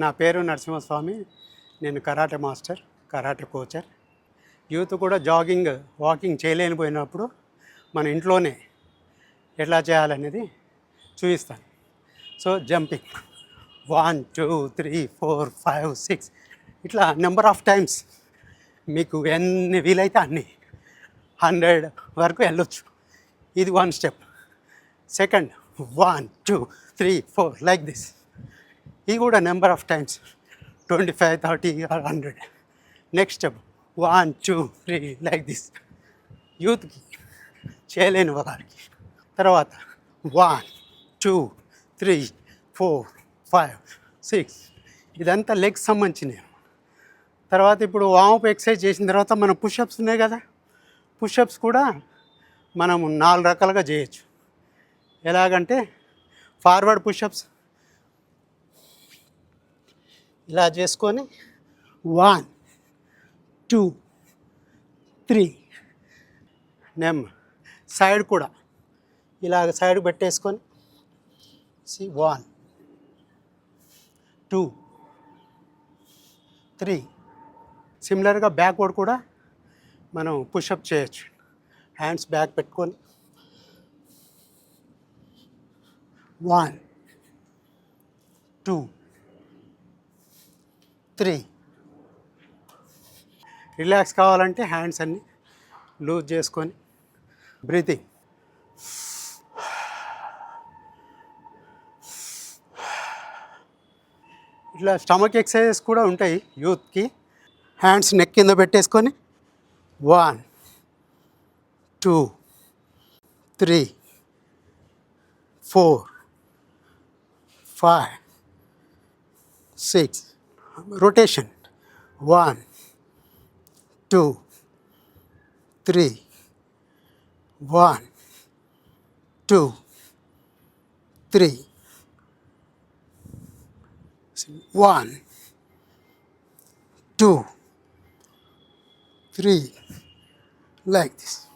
నా పేరు నరసింహస్వామి. నేను karate master karate coacher. Youth కూడా జాగింగ్ వాకింగ్ చేయలేనిపోయినప్పుడు మన ఇంట్లోనే ఎట్లా చేయాలనేది చూపిస్తాను. So jumping. One two three four five six. ఇట్లా నెంబర్ ఆఫ్ టైమ్స్ మీకు ఎన్ని వీలైతే అన్ని హండ్రెడ్ వరకు వెళ్ళొచ్చు. ఇది one step. Second one two three four like this. ఇది కూడా number of times twenty five thirty or hundred next step one two three like this యూత్కి చేయలేని వారికి తర్వాత one two three four five six ఇదంతా లెగ్స్ సంబంధించినవి. తర్వాత ఇప్పుడు వామప్ ఎక్సర్సైజ్ చేసిన తర్వాత మన పుషప్స్ ఉన్నాయి కదా? పుషప్స్ కూడా మనం నాలుగు రకాలుగా చేయొచ్చు. ఎలాగంటే ఫార్వర్డ్ పుషప్స్ ఇలా చేసుకొని వన్ టూ త్రీ నెమ్ సైడ్ కూడా. ఇలాగ సైడ్ పెట్టేసుకొని. సి వన్ టూ త్రీ సిమిలర్గా బ్యాక్వర్డ్ కూడా మనం పుషప్ చేయొచ్చు. హ్యాండ్స్ బ్యాక్ పెట్టుకొని. One two three. రిలాక్స్ కావాలంటే హ్యాండ్స్ అన్ని లూజ్ చేసుకొని బ్రీతింగ్. ఇట్లా స్టమక్ ఎక్సర్సైజెస్ కూడా ఉంటాయి యూత్కి. హ్యాండ్స్ నెక్ కింద పెట్టేసుకొని one two three four five six rotation. One, two, three, one, two, three, one, two, three, like this.